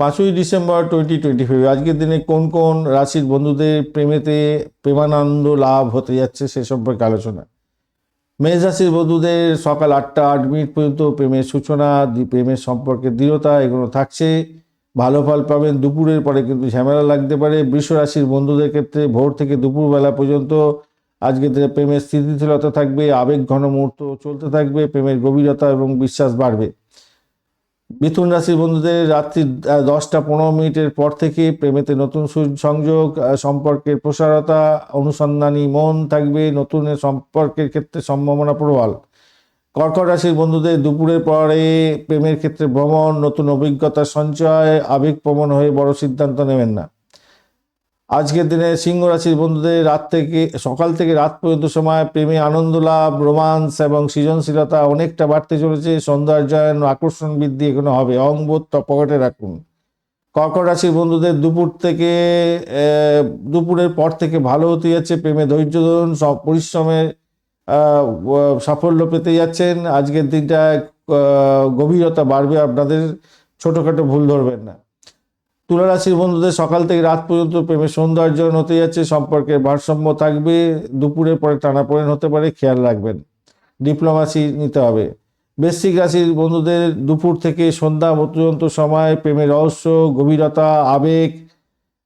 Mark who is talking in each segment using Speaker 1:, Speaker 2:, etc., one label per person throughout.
Speaker 1: পাঁচই December twenty twenty five আজকের দিনে কোন কোন রাশির বন্ধুদের প্রেমেতে প্রেমানন্দ লাভ হতে যাচ্ছে সে সম্পর্কে আলোচনা। মেষ রাশির বন্ধুদের সকাল আটটা, আট মিনিট পর্যন্ত প্রেমের সূচনা প্রেমের সম্পর্কে দৃঢ়তা এগুলো থাকছে। ভালো ফল পাবেন, দুপুরের পরে কিন্তু ঝামেলা লাগতে পারে। বৃষ রাশির বন্ধুদের ক্ষেত্রে ভোর থেকে দুপুরবেলা পর্যন্ত আজকের দিনে প্রেমের স্থিতিশীলতা থাকবে, আবেগ ঘন মুহূর্ত চলতে থাকবে, প্রেমের গভীরতা এবং বিশ্বাস বাড়বে। মিথুন রাশির বন্ধুদের রাত্রি দশটা পনেরো মিনিটের পর থেকে প্রেমেতে নতুন সংযোগ সম্পর্কের প্রসারতা, অনুসন্ধানী মন থাকবে নতুন সম্পর্কের ক্ষেত্রে সম্ভাবনা প্রবল। কর্কট রাশির বন্ধুদের দুপুরের পরে প্রেমের ক্ষেত্রে ভ্রমণ, নতুন অভিজ্ঞতা সঞ্চয় আবেগপ্রবণ হয়ে বড় সিদ্ধান্ত নেবেন না। আজকের দিনে সিংহ রাশির বন্ধুদের রাত থেকে, সকাল থেকে রাত পর্যন্ত সময় প্রেমে আনন্দ লাভ, রোমান্স এবং সৃজনশীলতা অনেকটা বাড়তে চলেছে। সৌন্দর্যায়ন আকর্ষণ বৃদ্ধি এগুলো হবে। অঙ্গবোধ পকেটে রাখুন। কর্কট রাশির বন্ধুদের দুপুর থেকে দুপুরের পর থেকে ভালো হতে যাচ্ছে। প্রেমে ধৈর্য ধরুন, সব পরিশ্রমের সাফল্য পেতে যাচ্ছেন। আজকের দিনটা গভীরতা বাড়বে। আপনাদের ছোটোখাটো ভুল ধরবেন না। তুলা রাশির বন্ধুদের সকাল থেকে রাত পর্যন্ত প্রেমের সৌন্দর্য হতে যাচ্ছে, সম্পর্কের ভারসাম্য থাকবে, দুপুরের পরে টানাপোড়েন হতে পারে, খেয়াল রাখবেন। ডিপ্লোমাসি নিতে হবে। বৃশ্চিক রাশির বন্ধুদের দুপুর থেকে সন্ধ্যা পর্যন্ত সময়, প্রেমের রহস্য, গভীরতা, আবেগ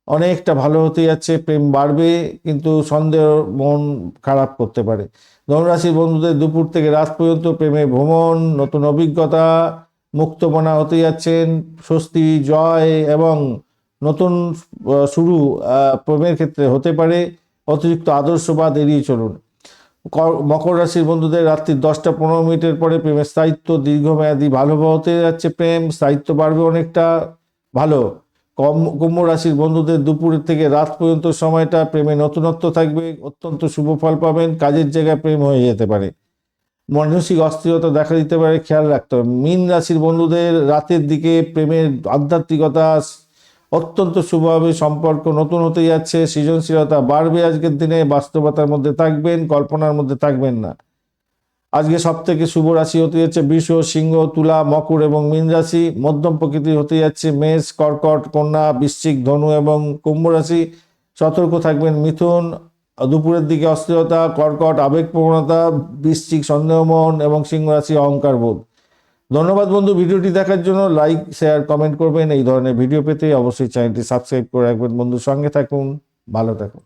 Speaker 1: অনেকটা ভালো হতে যাচ্ছে, প্রেম বাড়বে, কিন্তু সন্দেহ মন খারাপ করতে পারে। ধনুরাশির বন্ধুদের দুপুর থেকে রাত পর্যন্ত প্রেমে ভ্রমণ, নতুন অভিজ্ঞতা মুক্তমনা হতে যাচ্ছেন, স্বস্তি, জয় এবং নতুন শুরু প্রেমের ক্ষেত্রে হতে পারে, অতিরিক্ত আদর্শবাদ এড়িয়ে চলুন। কর- মকর রাশির বন্ধুদের রাত্রি দশটা পনেরো মিনিটের পরে প্রেমের স্থায়িত্ব দীর্ঘমেয়াদী ভালো হতে যাচ্ছে প্রেম, স্থায়িত্ব বাড়বে অনেকটা, ভালো। কম, কুম্ভ রাশির বন্ধুদের দুপুরের থেকে রাত পর্যন্ত সময়টা প্রেমে নতুনত্ব থাকবে, অত্যন্ত শুভ ফল পাবেন, কাজের জায়গায় প্রেম হয়ে যেতে পারে। মানসিক অস্থিরতা দেখা দিতে পারে, খেয়াল রাখতে হবে। মীন রাশির বন্ধুদের রাতের দিকে প্রেমের আধ্যাত্মিকতা অত্যন্ত শুভভাবে সম্পর্ক নতুন হতে যাচ্ছে, সৃজনশীলতা বাড়বে আজকের দিনে, বাস্তবতার মধ্যে থাকবেন, কল্পনার মধ্যে থাকবেন না। আজকে সব থেকে শুভ রাশি হতে যাচ্ছে বৃষ, সিংহ, তুলা, মকর এবং মীন রাশি। মধ্যম প্রকৃতির হতে যাচ্ছে মেষ, কর্কট, কন্যা, বৃশ্চিক, ধনু এবং কুম্ভ রাশি। সতর্ক থাকবেন, মিথুন দুপুরের দিকে অস্থিরতা, কর্কট আবেগ প্রবণতা বৃশ্চিক সন্দেহমন এবং সিংহ রাশি অহংকার বোধ। ধন্যবাদ বন্ধু, ভিডিওটি দেখার জন্য লাইক, শেয়ার, কমেন্ট করবেন। এই ধরনের ভিডিও পেতে অবশ্যই চ্যানেলটি সাবস্ক্রাইব করে রাখবেন বন্ধুর সঙ্গে থাকুন, ভালো থাকুন।